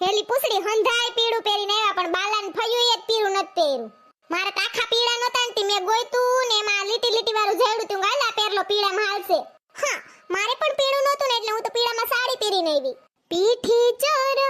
હેલી પૂછડી હંધાય પીળું પહેરીને આવ્યા, પણ બાલાન ફયું એ પીળું નથી પહેર્યું. મારે તો પીળા નતા ને મેં ગોઈતું ને એમાં લીટી લીટી વાળું જેવડું તું. ગાયલા પહેરલો પીળામાં હાલશે. હા, મારે પણ પીળું નહોતું ને એટલે હું તો પીળામાં સાડી પહેરીને આવી. પીઠી ચોરો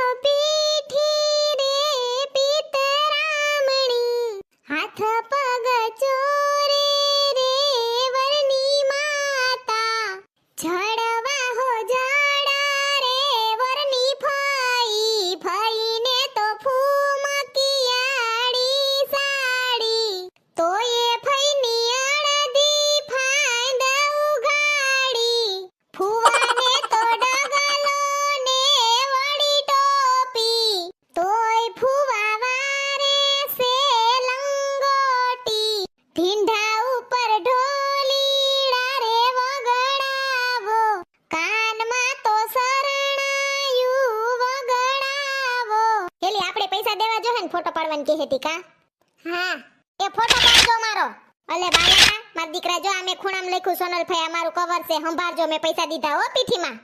પૈસા દેવા જોહે ને ફોટો પાડવાની કહી હતી કા? હા, એ ફોટો પાડજો મારો. અલે બાલા, માર દીકરા, જો આમે ખૂણામ લખ્યું સોનલ ભાઈ અમારું કવર છે, સંભાળજો, મેં પૈસા દીધા હો પીઠીમાં.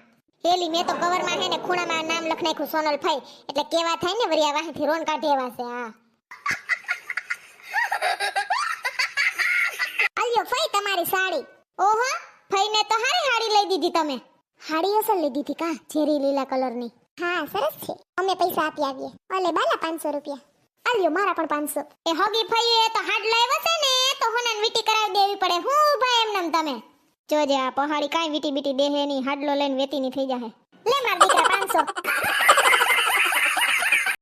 હેલી, મેં તો કવરમાં હે ને ખૂણામાં નામ લખ નાખ્યું સોનલ ભાઈ એટલે કેવા થાય ને વરિયા વાહેથી રોન કાઢે એવા છે, હા. અલ્યો, ફઈ તમારી સાડી. ઓહો ફઈને તો હારી હાડી લઈ દીધી તમે. હાડી અસલ લઈ દીધી કા, ઝેરી લીલા કલરની. હા, સરસ છે. અમે પૈસા આપી આવીએ. અલે બાલા 500 રૂપિયા. આલ્યો મારા પણ 500 એ હગી ફઈ એ તો હાડ લાવ્યો છે ને તો હોનાન વીટી કરાવી દેવી પડે. હું ભાઈ એમ નામ તમે. જોજે આ પહાડી કાંઈ વીટી બીટી દેહે ની હાડલો લઈને વેતી ની થઈ જાહે. લે માર દીકરા 500